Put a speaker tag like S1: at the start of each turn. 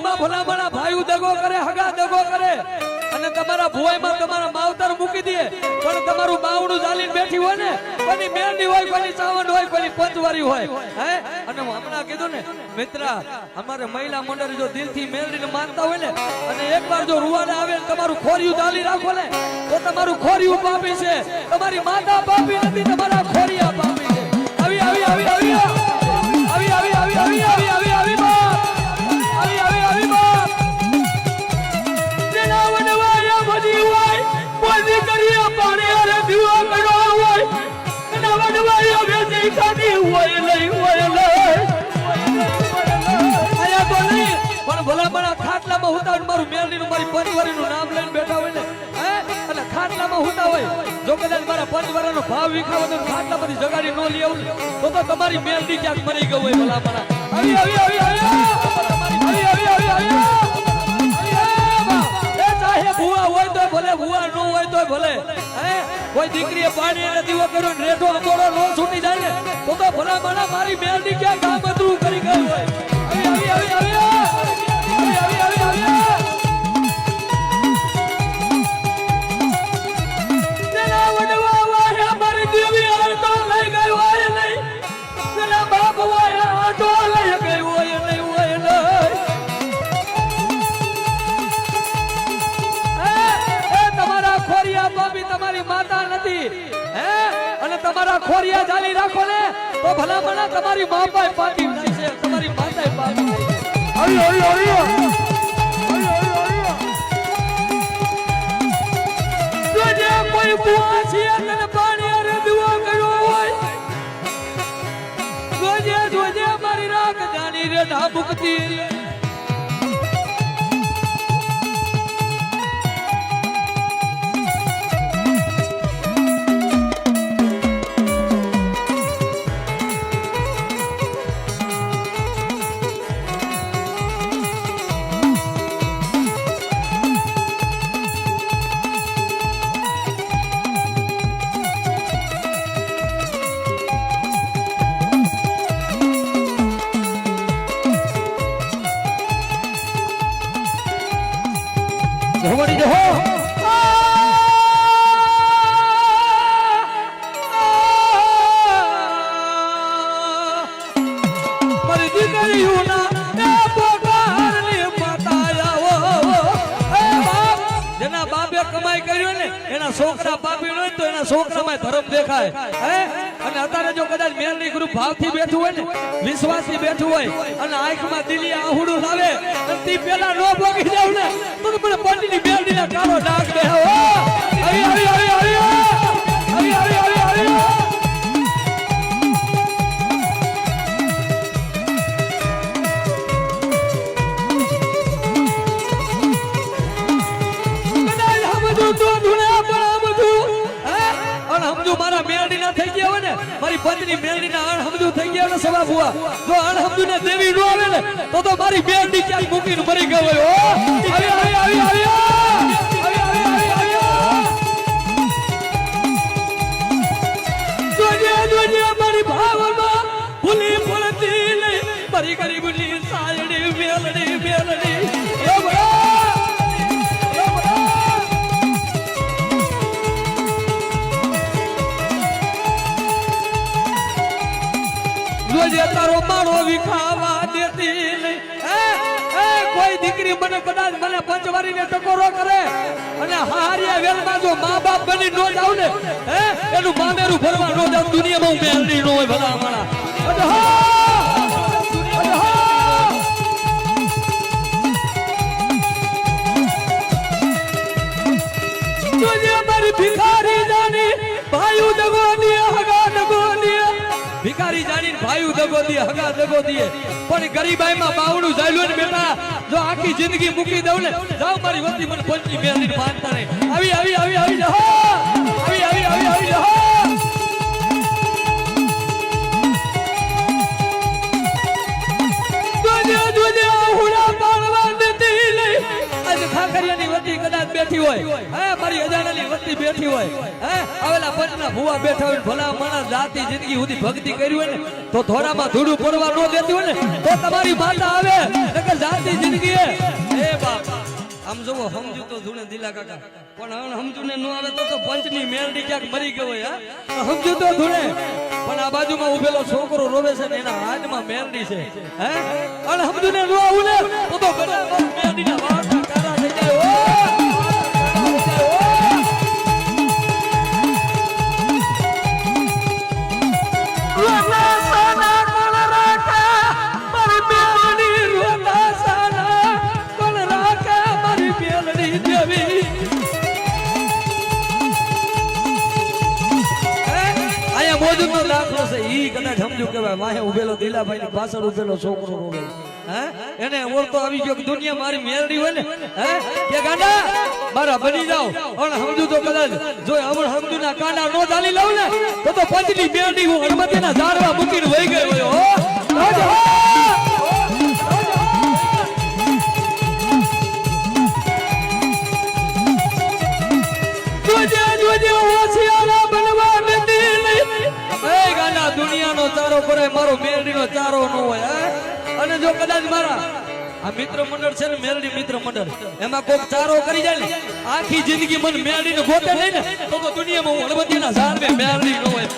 S1: ભુવાઈમાં ભલા ભલા ભાઈ દગો કરે, હગા દગો કરે. અને તમારા ભુવાઈમાં તમારા માવતર મૂકી દે. પણ તમારું બાવડું ચાલીને બેઠી હોય ને, કોની મેંદી હોય, કોની ચાવંડ હોય, કોની પંચવારી હોય. હે? અને હું હમણાં કીધું ને, મિત્ર, અમારે મહિલા મંડળ જો દિલથી મેળવીને માનતા હોય ને, અને એકવાર જો રૂવાડે આવે તમારું ખોરિયું ચાલી રાખો ને, તો તમારું ખોરિયું પાપી છે. તમારી માતા પાપી નથી, તમારા મેલડી મારી પરિવાર નામ લઈને બેઠા હોય ને હે અને ખાટલામાં હોતા હોય જો કદાચ મારા પરિવાર નો ભાવ વિખાવો તો ખાટલા બધી જગાડી ન લઈ આવું તો તો તમારી મેલડી ક્યાંક મરી ગયું હોય ભલા મારા આવી આવી આવી આવી આવી આવી આવી ભૂવા હોય ભલે હોય તો ભલે હે કોઈ દીકરીએ પાણી એને દીવો કર્યો નો છૂટી જાય ને ભલા મારા મારી મેલડી ક્યાં તમારી માતા નથી હે? અને તમારા ખોરિયા જાલી રાખો ને તો ભલા ભલા તમારી માપાય પાપી થાય છે તમારી માતાય આવ્યો આવ્યો આવ્યો જોજે કોઈ બુઆ છે તને પાણી અરે દીવો કર્યો હોય જોજે જોજે મારી રાખ જાની રે ઢાબુકતી ભગવાનની જય હો કમાઈ કર્યો ને, એના છોકરા પાપી હોય તો એના છોકરામાં ધર્મ દેખાય. અને અત્યારે જો કદાચ મેલની ગ્રુપ ભાવથી બેઠું હોય ને વિશ્વાસથી બેઠું હોય, અને આંખમાં દિલી આહુડું આવે તે પેલા નો ભોગી જાવ ને, તો પણ પંડીની મેલની કાળો ડાક દે પત્ની મેલડીના અણહમદુ થઈ ગયા ને સવા ફુવા જો અણહમદુ ને દેવી નો આવે ને તો તો મારી બેટી ક્યાંક મૂકીને મરી ગયો હોય આવી આવી આવી આવી ભૂલી ભૂલતી મરી ગરીબની સાયડી મેલડી મેલડી જોજે તારો મારો વિખાવા દેતી નહીં. કોઈ દીકરી મને કદાચ મને પંચવારીને ટકોરો કરે અને હાર્યા વેલમાં જો મા બાપ બની નો જાવ ને, હે, એનું મામેરું ભરવા નો જાવ, દુનિયામાં હું મેલની નો હોય ભલા માણા દગો દે હગા દગો દે પણ ગરીબાઈમાં બાવડું જાયલું ને બેટા, જો આખી જિંદગી મૂકી દઉં ને જાવ મારી વતી મને પંચી મેલીને બાંધતા રહે આવી આવી આવી આવી જહો બેઠી હોય. હે, મારી અજાણેલી વસ્તી બેઠી હોય. હે, આવેલા પંચના ભુવા બેઠા હોય ભલા માણસ જાતિ જિંદગી સુધી ભક્તિ કરી હોય ને, તો થોડામાં ધૂળું પડવા ન દેતી હોય ને, તો તમારી માતા આવે. નકર જાતિ જિંદગી આમ જોવો સમજુ તો ધૂણે દિલા કાકા. પણ અણ સમજુ ને ન આવે તો પંચની મેલડી ક્યાંક મરી ગયો હોય, હા? સમજુ તો ધૂણે પણ આ બાજુમાં ઉભેલો છોકરો રોવે છે ને એના હાથમાં મેલડી છે, હે? અને સમજુ ને ન આવું ને, તો તો બધા સમજુ કેવાય વાહે ઉભેલો દિલાભાઈ ની પાછળ ઉભેલો છોકરો રોવે એને ઓળતો આવી ગયો દુનિયા મારી મેલડી હોય ને કે ગાંડા, મારા બની જાવ અને સમજુ તો કદાચ, જો અમર સમજુ ના કાંડા નો ચાલી લઉં ને, તો તો પંચની મેલડી હું હનુમતી ના ઝાડવા મૂકીને વહી ગયો હો! જોજે જોજે હોશિયારા બનવા દાણાનો ચારો ભરાય, મારો મેરડીનો ચારો ન હોય અને જો કદાચ મારા આ મિત્ર મંડળ છે ને, મેરડી મિત્ર મંડળ એમાં કોઈક ચારો કરી જાય ને, આખી જિંદગી મને મેરડીને ગોતે નહીં ને, તો દુનિયામાં હું હળવદીના સામે મેરડી ન હોય.